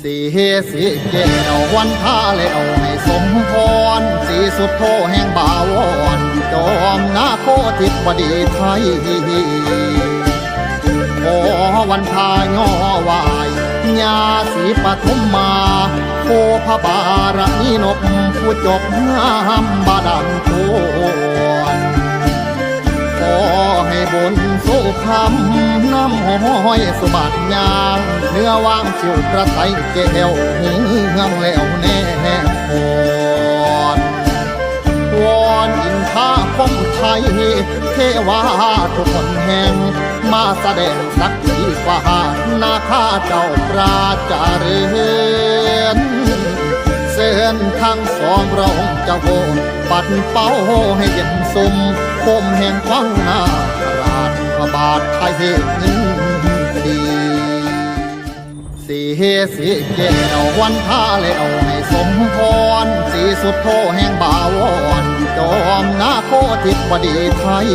สีเฮสีเกววันท่าแล้วให้สมพรสีสุดโทแห่งบาวอนจอมนาโคติดบดีไทยขอวันพายอวายญาสีปฐมมาโคพระบารมีนกผู้จบงามบาดังโคนขอให้บุญสู้คำน้ำห้อยสุบัติยาง เนื้อวางชิวกระไตแก้วเฮืองแล้วแน่พรวอนอินทาคมไทย เทวาทุกคนแห่ง มาแสดงสักทีฟ้านาคาเจ้าปราจาเรนเส้นทางสองเราเจ้าโบปัดเป้าให้เย็นสมคมแห่งฟังนาราชพระบาทไทยนินดีสี เฮสีเกววันท่าแล้วให้สมพรสีสุดโทแห่งบาวอนจอมนาโคติดบดีไทย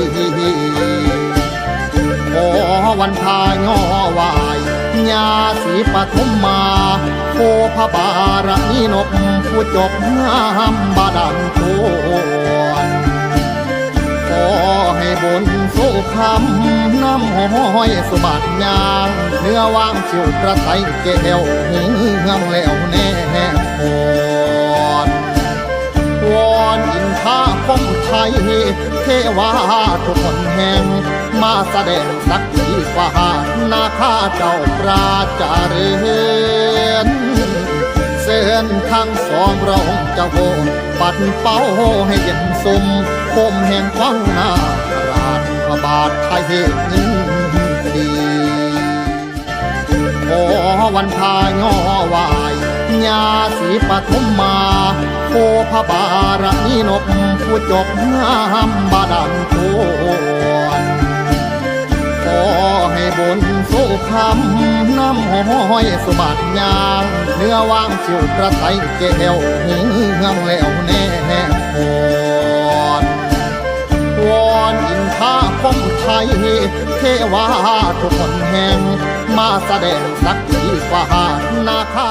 ขอวันพายอวายญาสีปฐุมมาโคพระบารมีนกผู้จบงามบาดังโคนขอให้บุญสู้คำ น้ำห้อยสุบัติยางเนื้อว่างชิวกระไตแก้วเฮืองแล้วแน่พรวอนอินทาคมไทยเทวาทุกคนแห่ง มาแสดงสักทีฟ้านาคาเจ้าปราจาเรือนเส้นทางสองเราเจ้าโบปัดเป้าให้เย็นสมคมแห่งฟังนารา พระบาทไทยนินดีขอวันพายอวายญาสีปฐมมาโคพระบารมีนกผู้จบงามบาดังโคนขอให้บุญสู้คำน้ำห้อยสบัติยางเนื้อวางชิวกระไตแก้วเฮืองแล้วแน่พร คนไทย เทวาทุกคนแห่ง มาแสดงสักทีกว่านาคา